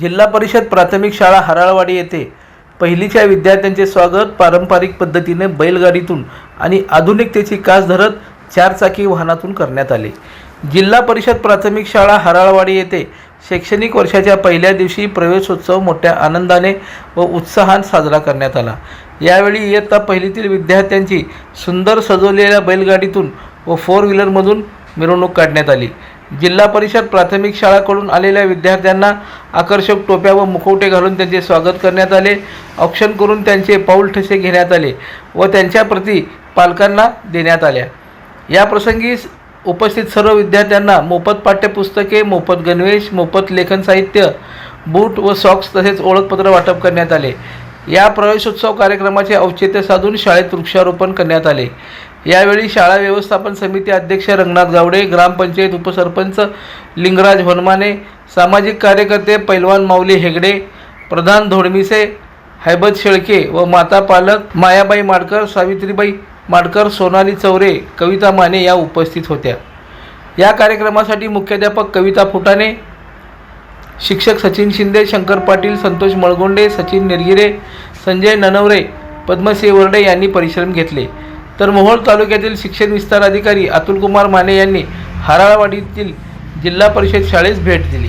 जिल्हा परिषद प्राथमिक शाळा हराळवाडी येथे पहिलीच्या विद्यार्थ्यांचे स्वागत पारंपरिक पद्धतीने बैलगाडीतून आणि आधुनिकतेची कास धरत चारचाकी वाहनातून करण्यात आले. जिल्हा परिषद प्राथमिक शाळा हराळवाडी येथे शैक्षणिक वर्षाच्या पहिल्या दिवशी प्रवेशोत्सव मोठ्या आनंदाने व उत्साहात साजरा करण्यात आला. यावेळी इयत्ता पहिलीतील विद्यार्थ्यांची सुंदर सजवलेल्या बैलगाडीतून व फोर व्हीलरमधून मिरवणूक काढण्यात आली. जिल्हा परिषद प्राथमिक शाळाकडून आलेल्या विद्यार्थ्यांना आकर्षक टोप्या व मुखवटे घालून त्यांचे स्वागत करण्यात आले. औक्षण करून त्यांचे पाऊल ठसे घेण्यात आले व त्यांच्या प्रती पालकांना देण्यात आल्या. याप्रसंगी उपस्थित सर्व विद्यार्थ्यांना मोफत पाठ्यपुस्तके मोफत गणवेश मोफत लेखन साहित्य बूट व सॉक्स तसेच ओळखपत्र वाटप करण्यात आले. या प्रवेशोत्सव कार्यक्रमाचे औचित्य साधून शाळेत वृक्षारोपण करण्यात आले. यावेळी शाळा व्यवस्थापन समिती अध्यक्ष रंगनाथ गावडे ग्रामपंचायत उपसरपंच लिंगराज होनमाने सामाजिक कार्यकर्ते पैलवान माऊली हेगडे प्रधान धोडमिसे हैबत शेळके व माता पालक मायाबाई माडकर सावित्रीबाई माडकर सोनाली चौरे कविता माने या उपस्थित होत्या. या कार्यक्रमासाठी मुख्याध्यापक कविता फुटाणे शिक्षक सचिन शिंदे शंकर पाटील संतोष मळगोंडे सचिन निरगिरे संजय ननवरे पद्मसिंह वर्डे यांनी परिश्रम घेतले. तर मोहोळ तालुक्यातील शिक्षण विस्तार अधिकारी अतुलकुमार माने यांनी हाराळवाडीतील जिल्हा परिषद शाळेस भेट दिली.